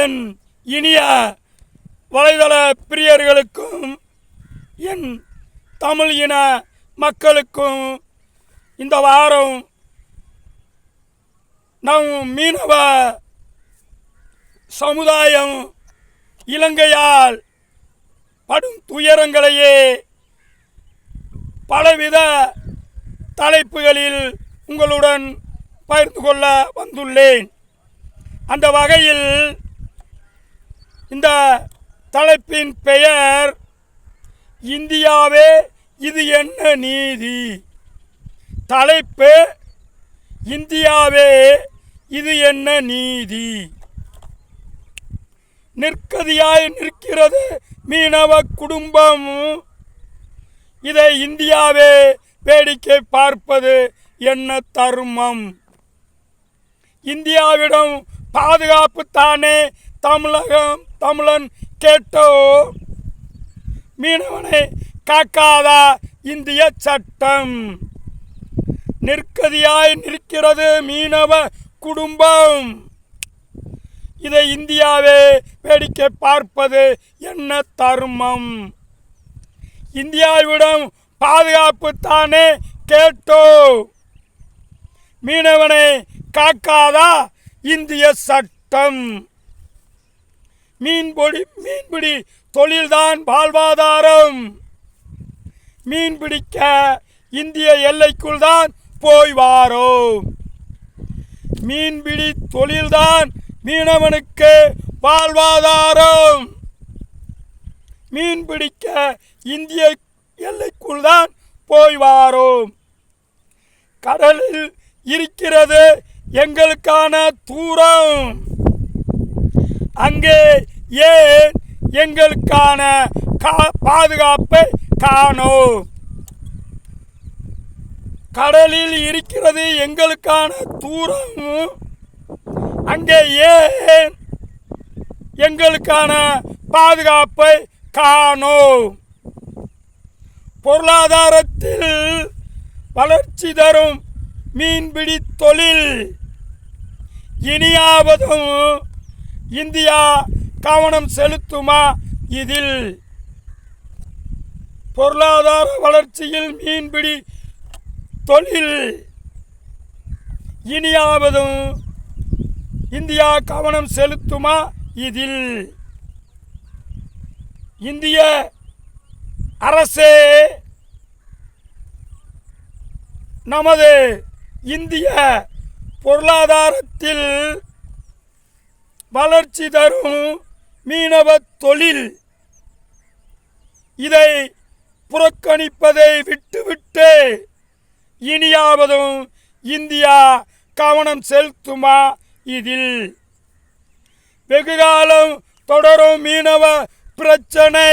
என் இனிய வலைதள பிரியர்களுக்கும் என் தமிழ் இன மக்களுக்கும் இந்த வாரம் நம் மீனவ சமுதாயம் இலங்கையால் படும் துயரங்களையே பலவித தலைப்புகளில் உங்களுடன் பகிர்ந்து கொள்ள வந்துள்ளேன். அந்த வகையில் இந்த தலைப்பின் பெயர் இந்தியாவே இது என்ன நீதி? தலைப்பு இந்தியாவே இது என்ன நீதி? நிற்கதியாய் நிற்கிறது மீனவ குடும்பம். இதை இந்தியாவே வேடிக்கை பார்ப்பது என்ன தருமம்? இந்தியாவிடம் பாதுகாப்பு தானே தமிழகம் தமிழன் கேட்டோ. மீனவனை காக்காதா இந்திய சட்டம்? நிற்கதியாய் நிற்கிறது மீனவ குடும்பம். இதை இந்தியாவே வேடிக்கை பார்ப்பது என்ன தருமம்? இந்தியாவிடம் பாதுகாப்பு தானே கேட்டோ. மீனவனை காக்காதா இந்திய சட்டம்? மீன்பிடி மீன்பிடி தொழில்தான் வாழ்வாதாரம். மீன் பிடிக்க இந்திய எல்லைக்குள் தான் போய் வாரோம். மீன்பிடி தொழில்தான் மீனவனுக்கு வாழ்வாதாரம். மீன் பிடிக்க இந்திய எல்லைக்குள் தான் போய் வாரோம். கடலில் இருக்கிறது எங்களுக்கான தூரம். அங்கே ஏன் எங்களுக்கான கா பாதுகாப்பை காணோம்? கடலில் இருக்கிறது எங்களுக்கான தூரமும் அங்கே ஏன் எங்களுக்கான பாதுகாப்பை காணோம்? பொருளாதாரத்தில் வளர்ச்சி தரும் மீன்பிடி தொழில் இனியாவதும் இந்தியா கவனம் செலுத்துமா? இதில் பொருளாதார வளர்ச்சியில் மீன்பிடி தொழில். இனியாவதும் இந்தியா கவனம் செலுத்துமா? இதில் இந்திய அரசே நமது இந்திய பொருளாதாரத்தில் வளர்ச்சி தரும் மீனவ தொழில். இதை புறக்கணிப்பதை விட்டுவிட்டு இனியாவதும் இந்தியா கவனம் செலுத்துமா இதில்? வெகுகாலம் தொடரும் மீனவ பிரச்சனை.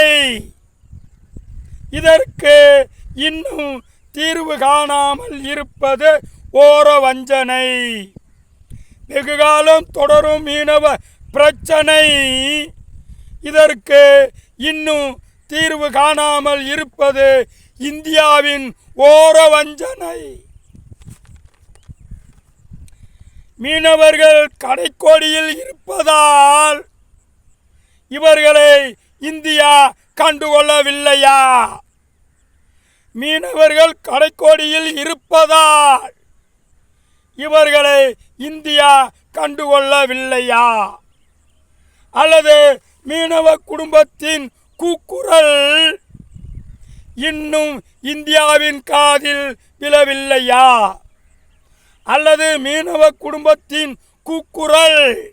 இதற்கு இன்னும் தீர்வு காணாமல் இருப்பது ஓர வஞ்சனை வெகுகாலம் தொடரும் மீனவ பிரச்சனை. இதற்கு இன்னும் தீர்வு காணாமல் இருப்பது இந்தியாவின் ஓர வஞ்சனை மீனவர்கள் கடைக்கோடியில் இருப்பதால் இவர்களை இந்தியா கண்டுகொள்ளவில்லையா? மீனவர்கள் கடைக்கோடியில் இருப்பதால் இவர்களை இந்தியா கண்டுகொள்ளவில்லையா? அல்லது மீனவ குடும்பத்தின் கூக்குரல் இன்னும் இந்தியாவின் காதில் விழவில்லையா? அல்லது மீனவ குடும்பத்தின் கூக்குரல்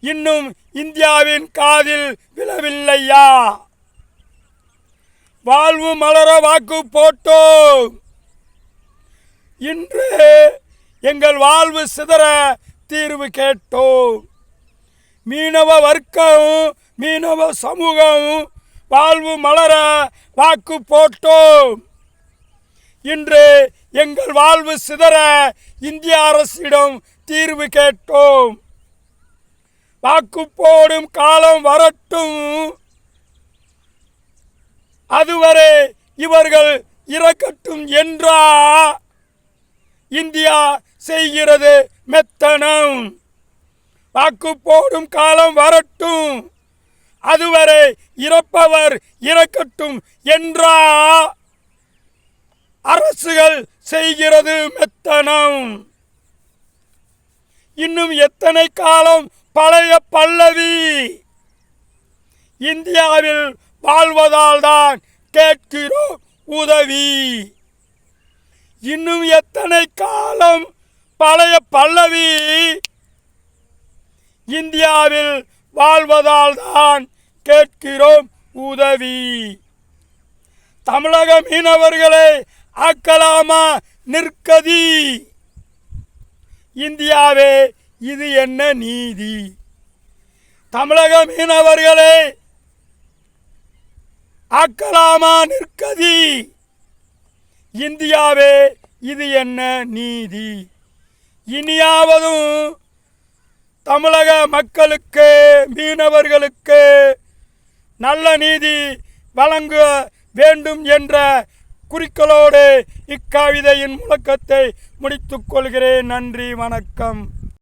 இன்னும் இந்தியாவின் காதில் விழவில்லையா? வாழ்வு மலர வாக்கு போட்டோம். இன்று எங்கள் வாழ்வு சிதற தீர்வு கேட்டோம். மீனவ வர்க்கம் மீனவ சமூகம் வாழ்வு மலர வாக்கு போட்டோம். இன்று எங்கள் வாழ்வு சிதற இந்திய அரசிடம் தீர்வு கேட்டோம். வாக்கு போடும் காலம் வரட்டும். அதுவரை இவர்கள் இறக்கட்டும் என்றா? இந்தியா செய்கிறது மெத்தனம். வாக்கு போடும் காலம் வரட்டும். அதுவரை இறப்பவர் இறக்கட்டும் என்றா? அரசுகள் செய்கிறது மெத்தனம். இன்னும் எத்தனை காலம் பழைய பல்லவி? இந்தியாவில் வாழ்வதால் தான் கேட்கிறோம் உதவி. இன்னும் எத்தனை காலம் பழைய பல்லவி இந்தியாவில் வாழ்வதால் தான் கேட்கிறோம் உதவி. தமிழக மீனவர்களை ஆக்கலாமா நிற்கதி? இந்தியாவே இது என்ன நீதி? தமிழக மீனவர்களே ஆக்கலாமா நிற்கதி? இந்தியாவே இது என்ன நீதி? இனியாவதும் தமிழக மக்களுக்கு மீனவர்களுக்கு நல்ல நீதி வழங்க வேண்டும் என்ற குறிக்கோளோடு இக்கவிதையின் முழக்கத்தை முடித்துக் கொள்கிறேன். நன்றி வணக்கம்.